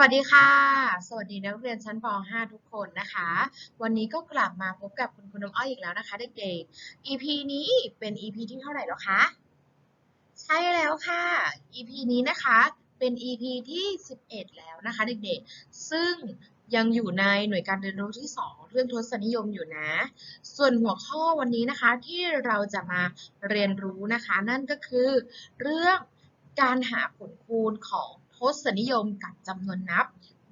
วัสดีค่ะ สวัสดีนักเรียนชั้นป .5 ทุกคนนะคะ วันนี้ก็กลับมาพบกับคุณคุณน้ำอ้อยอีกแล้วนะคะเด็กๆ EP นี้เป็น EP ที่เท่าไหร่แล้วคะ ใช่แล้วค่ะ EP นี้นะคะเป็น EP ที่ 11 แล้วนะคะเด็กๆ ซึ่งยังอยู่ในหน่วยการเรียนรู้ที่ 2 เรื่องทศนิยมอยู่นะ ส่วนหัวข้อวันนี้นะคะที่เราจะมาเรียนรู้นะคะ นั่นก็คือเรื่องการหาผลคูณของ ทศนิยมกับจำนวนนับ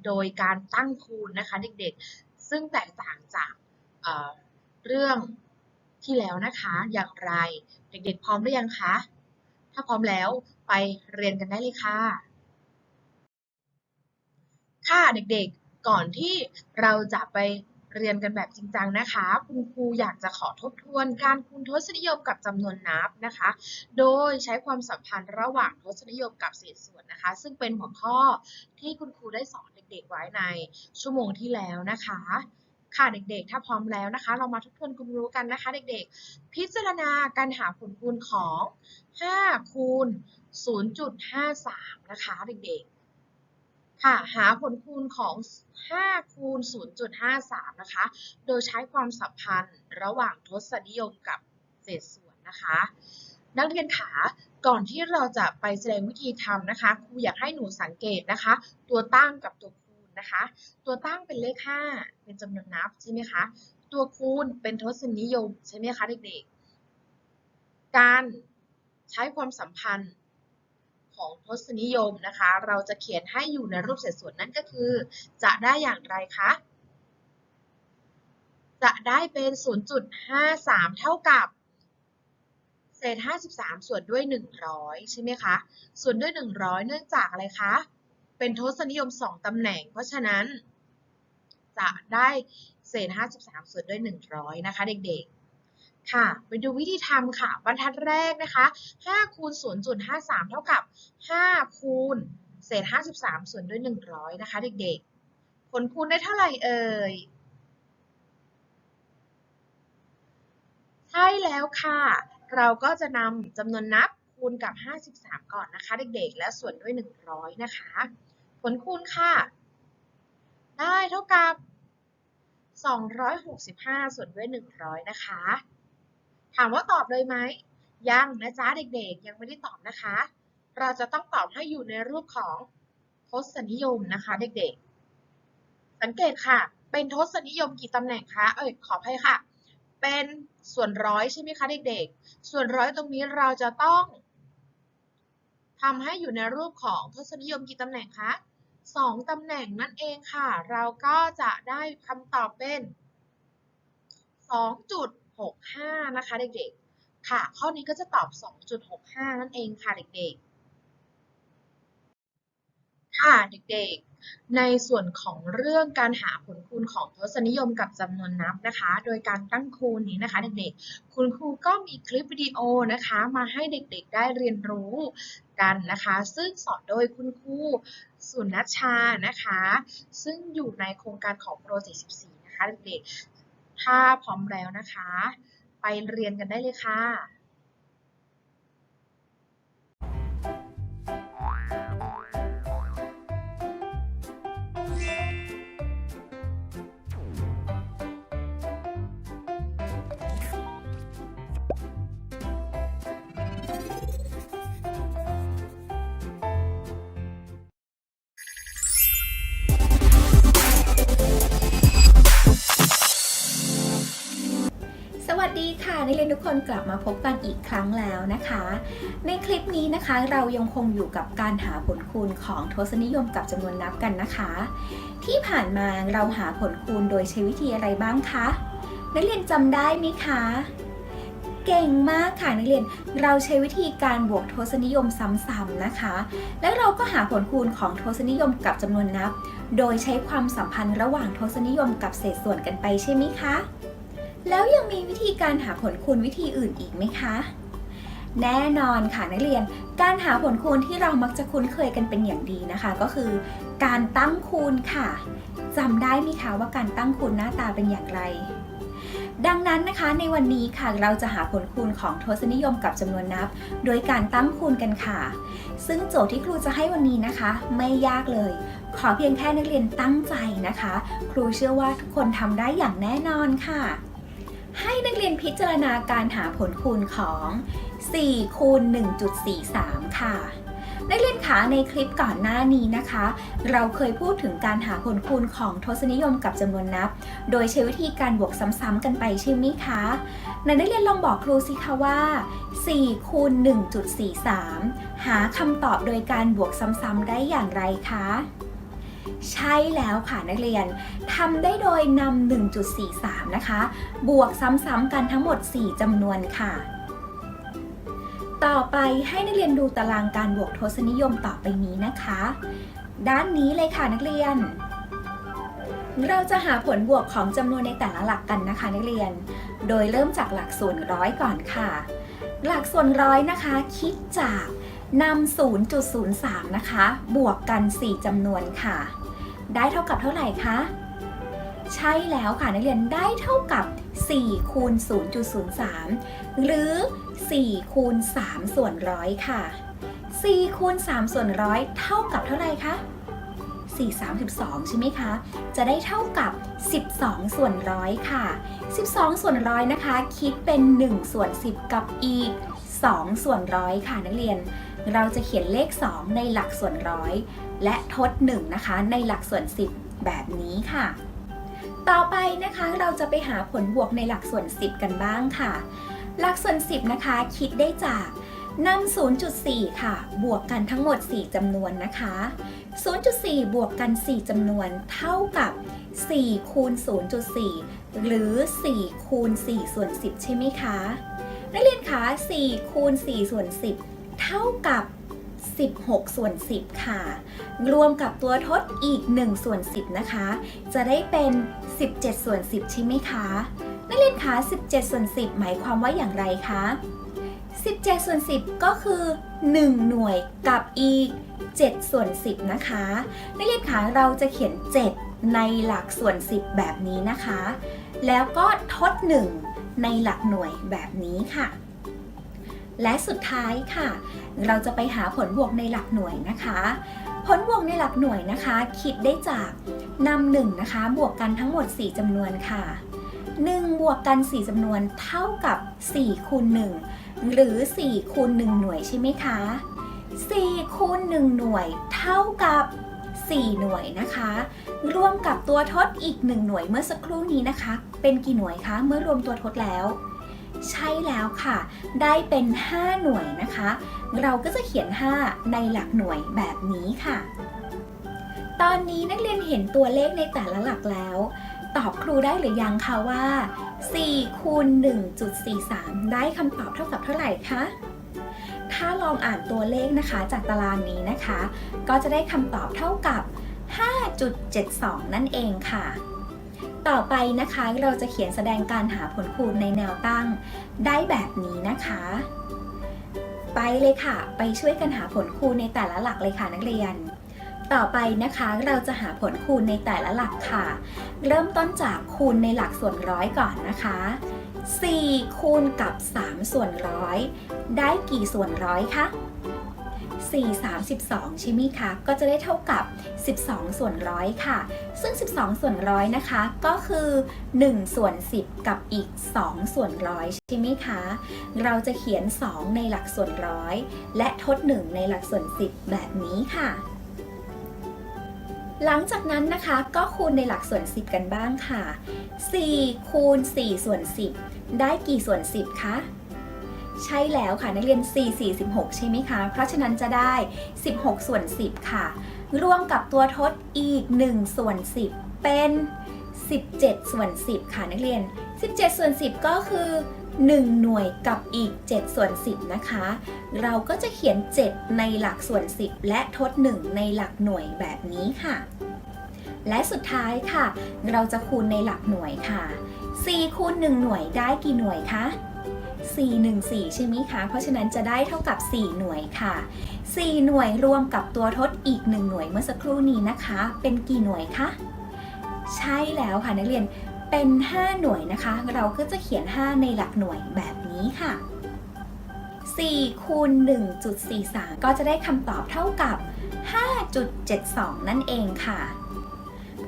โดยการตั้งคูณนะคะเด็กๆ ซึ่งแตกต่างจากเเรื่องที่แล้วนะคะอย่างไร เด็กๆ พร้อมหรือยังคะ ถ้าพร้อมแล้วไปเรียนกันได้เลยค่ะ ค่ะเด็กๆ ก่อนที่เราจะไป เรียนกันแบบจริงจังนะคะ คุณครูอยากจะขอทบทวนการคูณทศนิยมกับจำนวนนับนะคะ โดยใช้ความสัมพันธ์ระหว่างทศนิยมกับเศษส่วนนะคะ ซึ่งเป็นหัวข้อที่คุณครูได้สอนเด็กๆไว้ในชั่วโมงที่แล้วนะคะค่ะเด็กๆ ถ้าพร้อมแล้วนะคะ เรามาทบทวนความรู้กันนะคะ เด็กๆ พิจารณาการหาผลคูณของ 5 คูณ 0.53 นะคะ เด็กๆ ค่ะหาผลคูณของ 5 คูณ 0.53 นะคะ โดยใช้ความสัมพันธ์ระหว่างทศนิยมกับเศษส่วนนะคะ นักเรียนขาก่อนที่เราจะไปแสดงวิธีทำนะคะ ครูอยากให้หนูสังเกตนะคะ ตัวตั้งกับตัวคูณนะคะ ตัวตั้งเป็นเลข 5 เป็นจำนวนนับใช่ไหมคะ ตัวคูณเป็นทศนิยมใช่ไหมคะเด็กๆ การใช้ความสัมพันธ์ ของทศนิยมนะคะ เราจะเขียนให้อยู่ในรูปเศษส่วนนั่นก็คือ จะได้อย่างไรคะ จะได้เป็น 0.53 เท่ากับเศษ 53 ส่วนด้วย 100 ใช่ไหมคะ ส่วนด้วย 100 เนื่องจากอะไรคะ เป็นทศนิยม 2 ตำแหน่ง เพราะฉะนั้น จะได้เศษ 53 ส่วนด้วย 100 นะคะเด็กๆ ค่ะ ไปดูวิธีทำค่ะ บรรทัดแรกนะคะ5คูณ0.53 เท่ากับ 5 คูณเศษ 53 ส่วนด้วย 100 นะคะ เด็กๆ ผลคูณได้เท่าไหร่เอ่ย ใช่แล้วค่ะ เราก็จะนำจำนวนนับคูณกับ 53 ก่อนนะคะ เด็กๆ และส่วนด้วย 100 นะคะ ผลคูณค่ะ ได้เท่ากับ 265 ส่วนด้วย 100 นะคะ ถามว่าตอบเลยไหมยังนะจ๊ะเด็กๆ ยังไม่ได้ตอบนะคะ เราจะต้องตอบให้อยู่ในรูปของทศนิยมนะคะ เด็กๆ สังเกตค่ะ เป็นทศนิยมกี่ตำแหน่งคะ เอ้ยขออภัยค่ะ เป็นส่วนร้อยใช่ไหมคะเด็กๆ ส่วนร้อยตรงนี้เราจะต้องทำให้อยู่ในรูปของทศนิยมกี่ตำแหน่งคะสองตำแหน่งนั่นเองค่ะ เราก็จะได้คำตอบเป็น 2.65 นะคะเด็กๆ ค่ะ ข้อนี้ก็จะตอบ 2.65 นั่นเองค่ะเด็กๆ ค่ะเด็กๆ ในส่วนของเรื่องการหาผลคูณของทศนิยมกับจำนวนนับนะคะ โดยการตั้งคูณนี้นะคะเด็กๆ คุณครูก็มีคลิปวิดีโอนะคะมาให้เด็กๆ ได้เรียนรู้กันนะคะ ซึ่งสอนโดยคุณครูสุนัชชานะคะ ซึ่งอยู่ในโครงการของโปร74นะคะเด็กๆ ถ้าพร้อมแล้วนะคะ ไปเรียนกันได้เลยค่ะ นักเรียนทุกคนกลับมาพบกันอีกครั้งแล้วนะคะ ในคลิปนี้นะคะเรายังคงอยู่กับการหาผลคูณของทศนิยมกับจำนวนนับกันนะคะ ที่ผ่านมาเราหาผลคูณโดยใช้วิธีอะไรบ้างคะนักเรียนจำได้ไหมคะเก่งมากค่ะนักเรียน เราใช้วิธีการบวกทศนิยมซ้ำๆนะคะ แล้วเราก็หาผลคูณของทศนิยมกับจำนวนนับ โดยใช้ความสัมพันธ์ระหว่างทศนิยมกับเศษส่วนกันไปใช่ไหมคะ แล้วยังมีวิธีการหาผลคูณวิธีอื่นอีกไหมคะ แน่นอนค่ะนักเรียน การหาผลคูณที่เรามักจะคุ้นเคยกันเป็นอย่างดีนะคะ ก็คือ การตั้งคูณค่ะจำได้ไหมคะว่าการตั้งคูณหน้าตาเป็นอย่างไร ดังนั้นนะคะในวันนี้ค่ะเราจะหาผลคูณของทศนิยมกับจำนวนนับ โดยการตั้งคูณกันค่ะ ซึ่งโจทย์ที่ครูจะให้วันนี้นะคะ ไม่ยากเลย ขอเพียงแค่นักเรียนตั้งใจนะคะ ครูเชื่อว่าทุกคนทำได้อย่างแน่นอนค่ะ ให้นักเรียนพิจารณาการหาผลคูณของ4คูณ1.43 ค่ะ นักเรียนขาในคลิปก่อนหน้านี้นะคะ เราเคยพูดถึงการหาผลคูณของทศนิยมกับจำนวนนับ โดยใช้วิธีการบวกซ้ำๆกันไปใช่ไหมคะนักเรียนลองบอกครูสิคะว่า4คูณ1.43 หาคำตอบโดยการบวกซ้ำๆได้อย่างไรคะ ใช่แล้วค่ะนักเรียนทำได้โดยนำ1.43 นะคะ บวกซ้ำๆกันทั้งหมด 4จำนวนค่ะ ต่อไปให้นักเรียนดูตารางการบวกทศนิยมต่อไปนี้นะคะ ด้านนี้เลยค่ะนักเรียน เราจะหาผลบวกของจำนวนในแต่ละหลักกันนะคะนักเรียน โดยเริ่มจากหลักส่วนร้อยก่อนค่ะ หลักส่วนร้อยนะคะ คิดจากนำ0.03 นะคะ บวกกัน 4จำนวนค่ะ ได้เท่ากับเท่าไหร่คะ ใช่แล้วค่ะนักเรียนได้เท่ากับ 4 คูณ 0.03 หรือ 4 คูณ 3 ส่วนร้อยค่ะ 4 คูณ 3 ส่วนร้อยเท่ากับเท่าไหร่คะ4 32 ใช่ไหมคะ จะได้เท่ากับ 12 ส่วนร้อยค่ะ 12 ส่วนร้อยนะคะ คิดเป็น 1 ส่วน 10 กับอีก 2 ส่วนร้อยค่ะนักเรียน เราจะเขียนเลข 2 ในหลักส่วนร้อย และทด 1 นะคะ ในหลักส่วน 10 แบบนี้ค่ะ ต่อไปนะคะเราจะไปหาผลบวกในหลักส่วน 10 กันบ้างค่ะ หลักส่วน 10 นะคะ คิดได้จากนำ0.4 ค่ะ บวกกันทั้งหมด 4จำนวนนะคะ 0.4 บวกกัน 4จำนวนเท่ากับ 4 คูณ 0.4 หรือ 4 คูณ 4 ส่วน 10 ใช่ไหมคะ นักเรียนคะ4คูณ4ส่วน10 เท่ากับ 16 ส่วน 10 ค่ะ รวมกับตัวทดอีก1ส่วน 10 นะคะ จะได้เป็น 17 ส่วน 10 ใช่ไหมคะ นักเรียนคะ 17 ส่วน 10 หมายความว่าอย่างไรคะ 17 ส่วน 10 ก็คือ 1 หน่วยกับอีก 7 ส่วน 10 นะคะ นักเรียนคะเราจะเขียน 7 ในหลักส่วน 10 แบบนี้นะคะ แล้วก็ทด 1 ในหลักหน่วยแบบนี้ค่ะ และสุดท้ายค่ะ เราจะไปหาผลบวกในหลักหน่วยนะคะ ผลบวกในหลักหน่วยนะคะ คิดได้จากนำหนึ่งนะคะ บวกกันทั้งหมด 4จำนวนค่ะ 1 บวกกัน 4จำนวนเท่ากับ4คูณ1หรือ4คูณ1หน่วยใช่ไหมคะ4คูณ1หน่วยเท่ากับ 4 หน่วยนะคะ รวมกับตัวทดอีก 1 หน่วยเมื่อสักครู่นี้นะคะ เป็นกี่หน่วยคะ เมื่อรวมตัวทดแล้ว ใช่แล้วค่ะ ได้เป็น 5 หน่วยนะคะ เราก็จะเขียน 5 ในหลักหน่วยแบบนี้ค่ะ ตอนนี้นักเรียนเห็นตัวเลขในแต่ละหลักแล้ว ตอบครูได้หรือยังคะว่า 4 คูณ 1.43 ได้คำตอบเท่ากับเท่าไหร่คะถ้าลองอ่านตัวเลขนะคะจากตารางนี้นะคะ ก็จะได้คำตอบเท่ากับ 5.72 นั่นเองค่ะ ต่อไปนะคะเราจะเขียนแสดงการหาผลคูณในแนวตั้ง ได้แบบนี้นะคะ ไปเลยค่ะ ไปช่วยกันหาผลคูณในแต่ละหลักเลยค่ะนักเรียน ต่อไปนะคะเราจะหาผลคูณในแต่ละหลักค่ะ เริ่มต้นจากคูณในหลักส่วนร้อยก่อนนะคะ 4 คูณกับ 3 ส่วนร้อย ได้กี่ส่วนร้อยคะ 4 32 ใช่ไหมคะ ก็จะได้เท่ากับ 12 ส่วนร้อยค่ะ ซึ่ง 12 ส่วนร้อยนะคะ ก็คือ 1 ส่วน 10 กับอีก 2 ส่วนร้อยใช่ไหมคะ เราจะเขียน 2 ในหลักส่วนร้อย และทด 1 ในหลักส่วน 10 แบบนี้ค่ะหลังจากนั้นนะคะก็คูณในหลักส่วน 10 กันบ้างค่ะ 4 คูณ 4 ส่วน 10 ได้กี่ส่วน 10 คะ ใช่แล้วค่ะนักเรียน 4 4 16 ใช่ไหมคะ เพราะฉะนั้นจะได้ 16 ส่วน 10 ค่ะ รวมกับตัวทดอีก 1 ส่วน 10 เป็น 17 ส่วน 10 ค่ะนักเรียน 17 ส่วน 10 ก็คือ 1 หน่วยกับอีก 7 ส่วน 10 นะคะ เราก็จะเขียน 7 ในหลักส่วน 10 และทด 1 ในหลักหน่วยแบบนี้ค่ะ และสุดท้ายค่ะ เราจะคูณในหลักหน่วยค่ะ 4 คูณ 1 หน่วยได้กี่หน่วยคะ 4 1 4 ใช่ไหมคะ เพราะฉะนั้นจะได้เท่ากับ 4 หน่วยค่ะ 4 หน่วยรวมกับตัวทดอีก 1 หน่วยเมื่อสักครู่นี้นะคะ เป็นกี่หน่วยคะ ใช่แล้วค่ะนักเรียน เป็น 5 หน่วยนะคะ เราก็จะเขียน 5 ในหลักหน่วยแบบนี้ค่ะ4คูณ1.43 ก็จะได้คำตอบเท่ากับ 5.72 นั่นเองค่ะ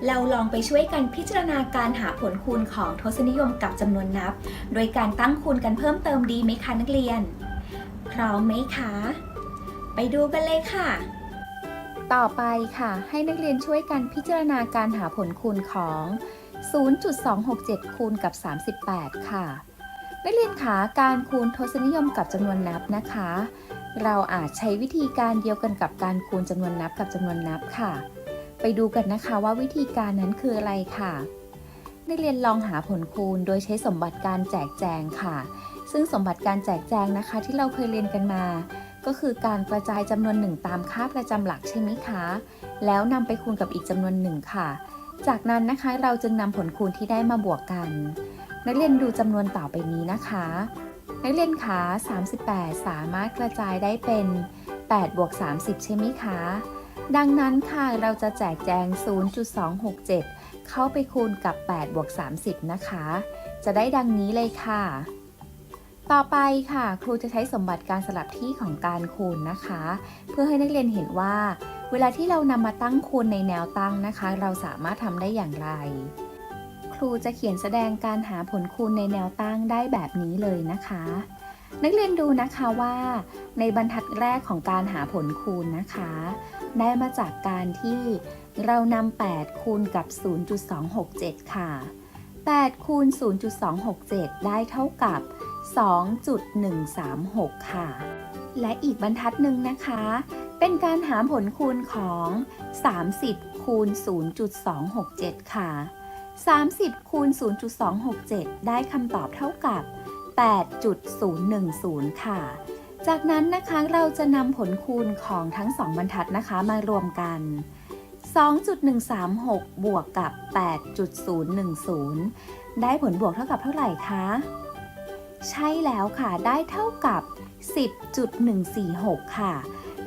เราลองไปช่วยกันพิจารณาการหาผลคูณของทศนิยมกับจำนวนนับ โดยการตั้งคูณกันเพิ่มเติมดีไหมคะนักเรียน พร้อมไหมคะ ไปดูกันเลยค่ะ ต่อไปค่ะ ให้นักเรียนช่วยกันพิจารณาการหาผลคูณของ 0.267 คูณกับ 38 ค่ะ นักเรียนคะการคูณทศนิยมกับจำนวนนับนะคะ เราอาจใช้วิธีการเดียวกันกับการคูณจำนวนนับกับจำนวนนับค่ะ ไปดูกันนะคะว่าวิธีการนั้นคืออะไรค่ะนักเรียนลองหาผลคูณโดยใช้สมบัติการแจกแจงค่ะ ซึ่งสมบัติการแจกแจงนะคะ ที่เราเคยเรียนกันมา ก็คือการกระจายจำนวนหนึ่งตามค่าประจำหลักใช่ไหมคะ แล้วนำไปคูณกับอีกจำนวนหนึ่งค่ะ จากนั้นนะคะเราจึงนำผลคูณที่ได้มาบวกกัน นักเรียนดูจำนวนต่อไปนี้นะคะนักเรียนคะ38 สามารถกระจายได้เป็น 8 บวก 30 ใช่ไหมคะ ดังนั้นค่ะเราจะแจกแจง 0.267 เข้าไปคูณกับ 8 บวก 30 นะคะ จะได้ดังนี้เลยค่ะ ต่อไปค่ะ ครูจะใช้สมบัติการสลับที่ของการคูณนะคะ เพื่อให้นักเรียนเห็นว่า เวลาที่เรานำมาตั้งคูณในแนวตั้งนะคะ เราสามารถทำได้อย่างไร ครูจะเขียนแสดงการหาผลคูณในแนวตั้งได้แบบนี้เลยนะคะนักเรียนดูนะคะว่า ในบรรทัดแรกของการหาผลคูณนะคะ ได้มาจากการที่เรานำ8คูณกับ 0.267 ค่ะ 8คูณ0.267 ได้เท่ากับ 2.136 ค่ะ และอีกบรรทัดหนึ่งนะคะ เป็นการหาผลคูณของ 30คูณ0.267 ค่ะ 30คูณ0.267 ได้คำตอบเท่ากับ 8.010 ค่ะ จากนั้นนะคะเราจะนำผลคูณของทั้ง 2 บรรทัดนะคะมารวมกัน 2.136 บวกกับ 8.010 ได้ผลบวกเท่ากับเท่าไหร่คะ ใช่แล้วค่ะได้เท่ากับ 10.146 ค่ะ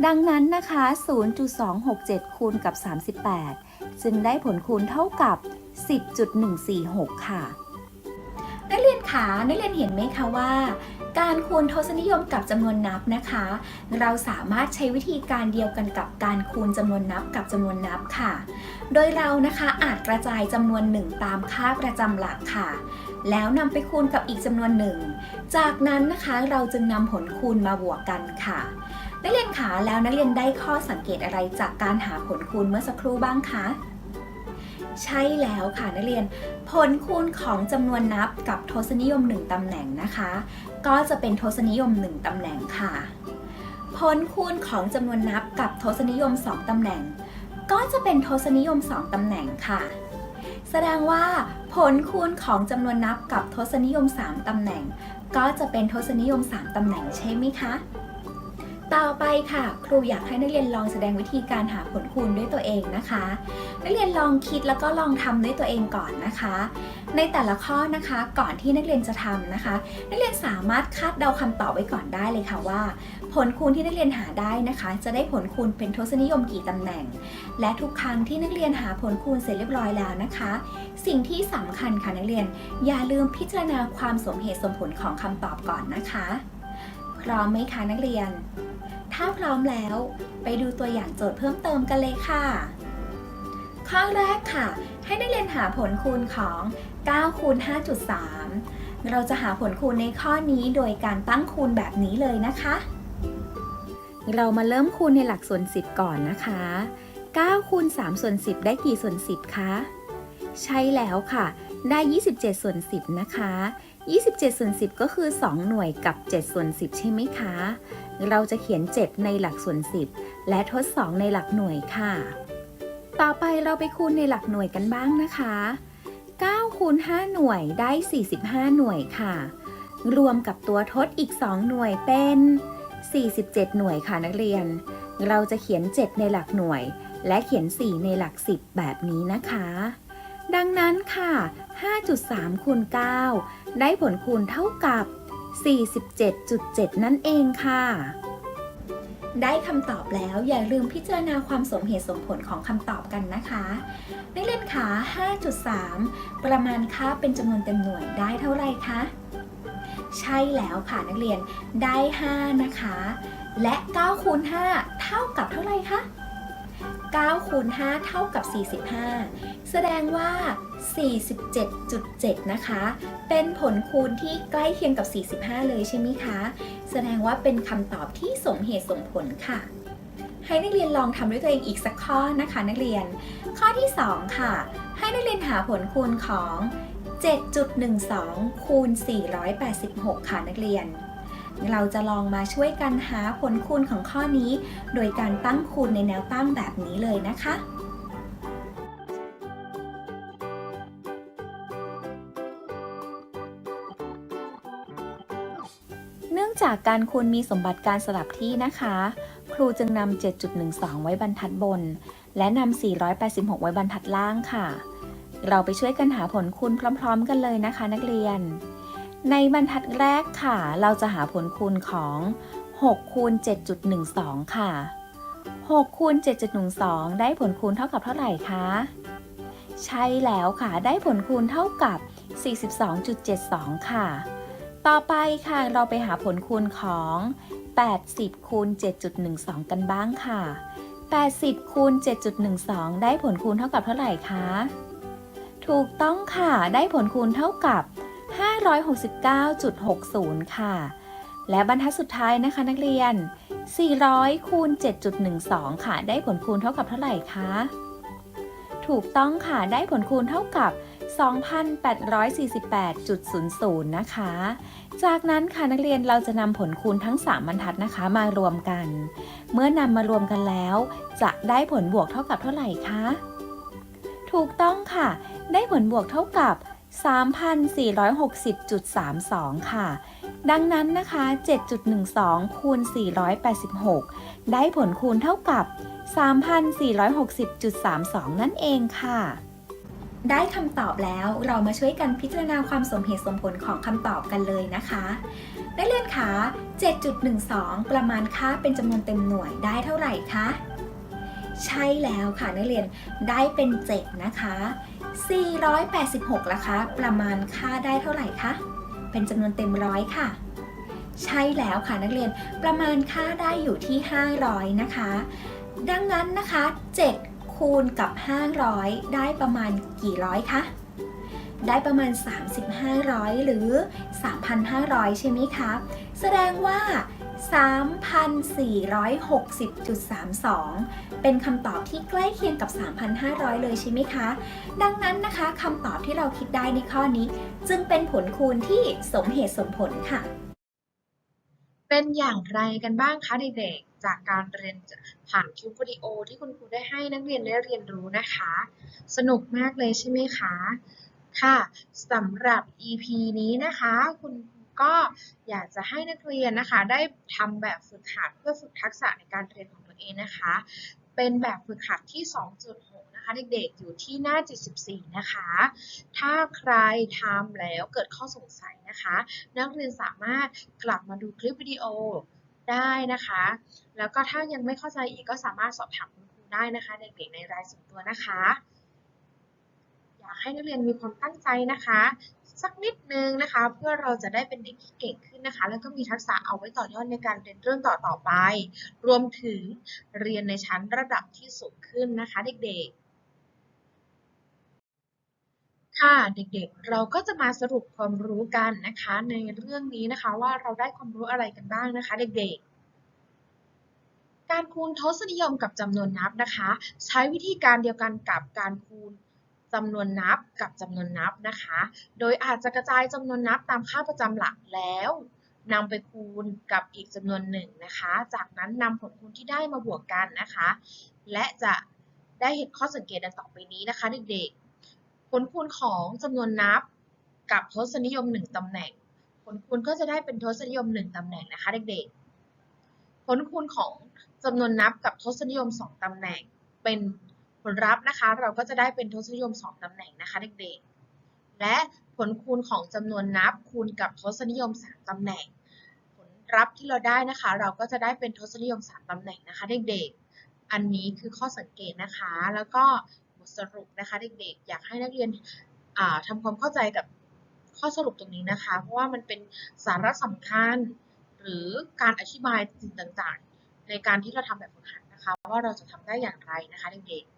ดังนั้นนะคะ 0.267 คูณกับ 38 จึงได้ผลคูณเท่ากับ 10.146 ค่ะ คะนักเรียนเห็นไหมคะว่า การคูณทศนิยมกับจำนวนนับนะคะ เราสามารถใช้วิธีการเดียวกันกับการคูณจำนวนนับกับจำนวนนับค่ะ โดยเรานะคะอาจกระจายจำนวนหนึ่งตามค่าประจำหลักค่ะ แล้วนำไปคูณกับอีกจำนวนหนึ่งจากนั้นนะคะเราจึงนำผลคูณมาบวกกันค่ะนักเรียนคะแล้วนักเรียนได้ข้อสังเกตอะไรจากการหาผลคูณเมื่อสักครู่บ้างคะ ใช่แล้วค่ะนักเรียน ผลคูณของจำนวนนับกับทศนิยม 1ตำแหน่งนะคะ ก็จะเป็นทศนิยม 1ตำแหน่งค่ะ ผลคูณของจำนวนนับกับทศนิยม 2ตำแหน่ง ก็จะเป็นทศนิยม 2ตำแหน่งค่ะ แสดงว่าผลคูณของจำนวนนับกับทศนิยม 3ตำแหน่ง ก็จะเป็นทศนิยม 3ตำแหน่งใช่ไหมคะ ต่อไปค่ะ ครูอยากให้นักเรียนลองแสดงวิธีการหาผลคูณด้วยตัวเองนะคะ นักเรียนลองคิดแล้วก็ลองทำด้วยตัวเองก่อนนะคะ ในแต่ละข้อนะคะก่อนที่นักเรียนจะทำนะคะ นักเรียนสามารถคาดเดาคำตอบไว้ก่อนได้เลยค่ะว่า ผลคูณที่นักเรียนหาได้นะคะ จะได้ผลคูณเป็นทศนิยมกี่ตำแหน่ง และทุกครั้งที่นักเรียนหาผลคูณเสร็จเรียบร้อยแล้วนะคะ สิ่งที่สำคัญค่ะนักเรียน อย่าลืมพิจารณาความสมเหตุสมผลของคำตอบก่อนนะคะพร้อมไหมคะนักเรียน ถ้าพร้อมแล้ว ไปดูตัวอย่างโจทย์เพิ่มเติมกันเลยค่ะ ข้อแรกค่ะ ให้นักเรียนหาผลคูณของ9คูณ5.3 เราจะหาผลคูณในข้อนี้โดยการตั้งคูณแบบนี้เลยนะคะ เรามาเริ่มคูณในหลักส่วน 10 ก่อนนะคะ9คูณ3ส่วน 10 ได้กี่ส่วน 10 คะ ใช่แล้วค่ะ ได้ 27 ส่วน 10 นะคะ 27ส่วน10 ก็คือ 2 หน่วยกับ7ส่วน10 ใช่ไหมคะ เราจะเขียน 7 ในหลักส่วน 10 และทด 2 ในหลักหน่วยค่ะ ต่อไปเราไปคูณในหลักหน่วยกันบ้างนะคะ9คูณ5หน่วยได้ 45 หน่วยค่ะ รวมกับตัวทดอีก 2 หน่วยเป็น 47 หน่วยค่ะนักเรียน เราจะเขียน 7 ในหลักหน่วย และเขียน 4 ในหลัก 10 แบบนี้นะคะ ดังนั้นค่ะ 5.3คูณ9 ได้ผลคูณเท่ากับ 47.7 นั่นเองค่ะ ได้คำตอบแล้วอย่าลืมพิจารณาความสมเหตุสมผลของคำตอบกันนะคะนักเรียนขา 5.3 ประมาณค่าเป็นจำนวนเต็มหน่วยได้เท่าไหร่คะ ใช่แล้วค่ะนักเรียนได้ 5 นะคะ และ9คูณ5เท่ากับเท่าไหร่คะ 9คูณ5เท่ากับ 45 แสดงว่า 47.7 นะคะ เป็นผลคูณที่ใกล้เคียงกับ 45 เลยใช่ไหมคะ แสดงว่าเป็นคำตอบที่สมเหตุสมผลค่ะ ให้นักเรียนลองทำด้วยตัวเองอีกสักข้อนะคะ นักเรียน ข้อที่ 2 ค่ะ ให้นักเรียนหาผลคูณของ 7.12 คูณ 486 ค่ะนักเรียน เราจะลองมาช่วยกันหาผลคูณของข้อนี้ โดยการตั้งคูณในแนวตั้งแบบนี้เลยนะคะเนื่องจากการคูณมีสมบัติการสลับที่นะคะ ครูจึงนำ 7.12 ไว้บรรทัดบน และนำ 486 ไว้บรรทัดล่างค่ะ เราไปช่วยกันหาผลคูณพร้อม ๆ กันเลยนะคะนักเรียน ในบรรทัดแรกค่ะ เราจะหาผลคูณของ6คูณ7.12 ค่ะ6คูณ7.12 ได้ผลคูณเท่ากับเท่าไหร่คะ ใช่แล้วค่ะ ได้ผลคูณเท่ากับ 42.72 ค่ะ ต่อไปค่ะ เราไปหาผลคูณของ 80คูณ7.12 กันบ้างค่ะ 80คูณ7.12 ได้ผลคูณเท่ากับเท่าไหร่คะ ถูกต้องค่ะ ได้ผลคูณเท่ากับ 569.60 ค่ะ และบรรทัดสุดท้ายนะคะนักเรียน 400คูณ7.12 ค่ะ ได้ผลคูณเท่ากับเท่าไหร่คะ ถูกต้องค่ะ ได้ผลคูณเท่ากับ 2,848.00 นะคะ จากนั้นค่ะนักเรียนเราจะนำผลคูณทั้ง 3 บรรทัดนะคะมารวมกัน เมื่อนำมารวมกันแล้ว จะได้ผลบวกเท่ากับเท่าไหร่คะ ถูกต้องค่ะ ได้ผลบวกเท่ากับ 3,460.32 ค่ะ ดังนั้นนะคะ 7.12 คูณ 486 ได้ผลคูณเท่ากับ 3,460.32 นั่นเองค่ะ ได้คำตอบแล้วเรามาช่วยกันพิจารณาความสมเหตุสมผลของคำตอบกันเลยนะคะนักเรียนคะ 7.12 ประมาณค่าเป็นจำนวนเต็มหน่วยได้เท่าไหร่คะ ใช่แล้วค่ะนักเรียนได้เป็น 7 นะคะ 486ล่ะคะ ประมาณค่าได้เท่าไหร่คะ เป็นจำนวนเต็มร้อยค่ะ ใช่แล้วค่ะนักเรียน ประมาณค่าได้อยู่ที่ 500 นะคะ ดังนั้นนะคะ 7 คูณกับ 500 ได้ประมาณกี่ร้อยคะ ได้ประมาณ 3,500 หรือ 3,500 ใช่ไหมคะ แสดงว่า 3,460.32 เป็นคำตอบที่ใกล้เคียงกับ 3,500 เลยใช่ไหมคะ ดังนั้นนะคะคำตอบที่เราคิดได้ในข้อนี้ จึงเป็นผลคูณที่สมเหตุสมผลค่ะ เป็นอย่างไรกันบ้างคะเด็กๆ จากการเรียนผ่านคลิปวิดีโอที่คุณครูได้ให้นักเรียนได้เรียนรู้นะคะ สนุกมากเลยใช่ไหมคะ ค่ะสำหรับ EP นี้นะคะคุณ ก็อยากจะให้นักเรียนนะคะ ได้ทำแบบฝึกหัดเพื่อฝึกทักษะในการเรียนของตัวเองนะคะ เป็นแบบฝึกหัดที่ 2.6 นะคะ เด็กๆ อยู่ที่หน้า 74 นะคะ ถ้าใครทำแล้วเกิดข้อสงสัยนะคะ นักเรียนสามารถกลับมาดูคลิปวิดีโอได้นะคะ แล้วก็ถ้ายังไม่เข้าใจอีกก็สามารถสอบถามคุณครูได้นะคะเด็กๆในรายส่วนตัวนะคะ อยากให้นักเรียนมีความตั้งใจนะคะ สักนิดนึงนะคะ เพื่อเราจะได้เป็นเด็กที่เก่งขึ้นนะคะ แล้วก็มีทักษะเอาไว้ต่อยอดในการเรียนเรื่องต่อๆไป รวมถึงเรียนในชั้นระดับที่สูงขึ้นนะคะ เด็กๆ ค่ะเด็กๆ เราก็จะมาสรุปความรู้กันนะคะ ในเรื่องนี้นะคะว่าเราได้ความรู้อะไรกันบ้างนะคะ เด็กๆการคูณทศนิยมกับจำนวนนับนะคะ ใช้วิธีการเดียวกันกับการคูณ จำนวนนับกับจำนวนนับนะคะ โดยอาจจะกระจายจำนวนนับตามค่าประจำหลักแล้วนำไปคูณกับอีกจำนวนหนึ่งนะคะ จากนั้นนำผลคูณที่ได้มาบวกกันนะคะ และจะได้เห็นข้อสังเกตดังต่อไปนี้นะคะเด็กๆ ผลคูณของจำนวนนับกับทศนิยม 1ตำแหน่ง ผลคูณก็จะได้เป็นทศนิยม 1ตำแหน่งนะคะเด็กๆ ผลคูณของจำนวนนับกับทศนิยม 2ตำแหน่ง เป็น ผลลัพธ์นะคะ เราก็จะได้เป็นทศนิยม 2 ตำแหน่งนะคะเด็กๆ และผลคูณของจำนวนนับคูณกับทศนิยม 3 ตำแหน่ง ผลรับที่เราได้นะคะ เราก็จะได้เป็นทศนิยม 3 ตำแหน่งนะคะเด็กๆ อันนี้คือข้อสังเกตนะคะ แล้วก็บทสรุปนะคะเด็กๆ อยากให้นักเรียนอ่าทำความเข้าใจกับข้อสรุปตรงนี้นะคะ เพราะว่ามันเป็นสาระสำคัญ หรือการอธิบายสิ่งต่างๆ ในการที่เราทำแบบฝึกหัดนะคะ ว่าเราจะทำได้อย่างไรนะคะเด็กๆ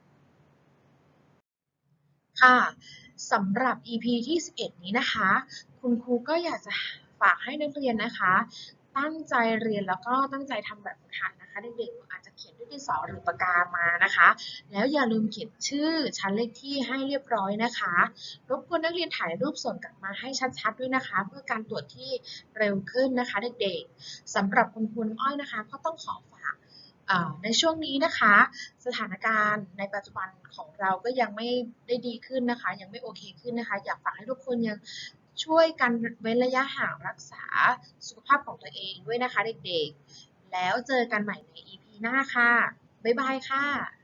ค่ะสำหรับ EP ที่ 11 นี้นะคะ คุณครูก็อยากจะฝากให้นักเรียนนะคะ ตั้งใจเรียนแล้วก็ตั้งใจทำแบบฝึกหัดนะคะเด็กๆอาจจะเขียนด้วยดินสอหรือปากกามานะคะ แล้วอย่าลืมเขียนชื่อชั้นเลขที่ให้เรียบร้อยนะคะรบกวนนักเรียนถ่ายรูปส่งกลับมาให้ชัดๆด้วยนะคะ เพื่อการตรวจที่เร็วขึ้นนะคะเด็กๆสำหรับคุณครูน้ำอ้อยนะคะ ก็ต้องขอฝาก ในช่วงนี้นะคะ สถานการณ์ในปัจจุบันของเราก็ยังไม่ได้ดีขึ้นนะคะ ยังไม่โอเคขึ้นนะคะ อยากฝากให้ทุกคนยังช่วยกันเว้นระยะห่างรักษาสุขภาพของตัวเองด้วยนะคะเด็กๆ แล้วเจอกันใหม่ใน EP หน้าค่ะ บ๊ายบายค่ะ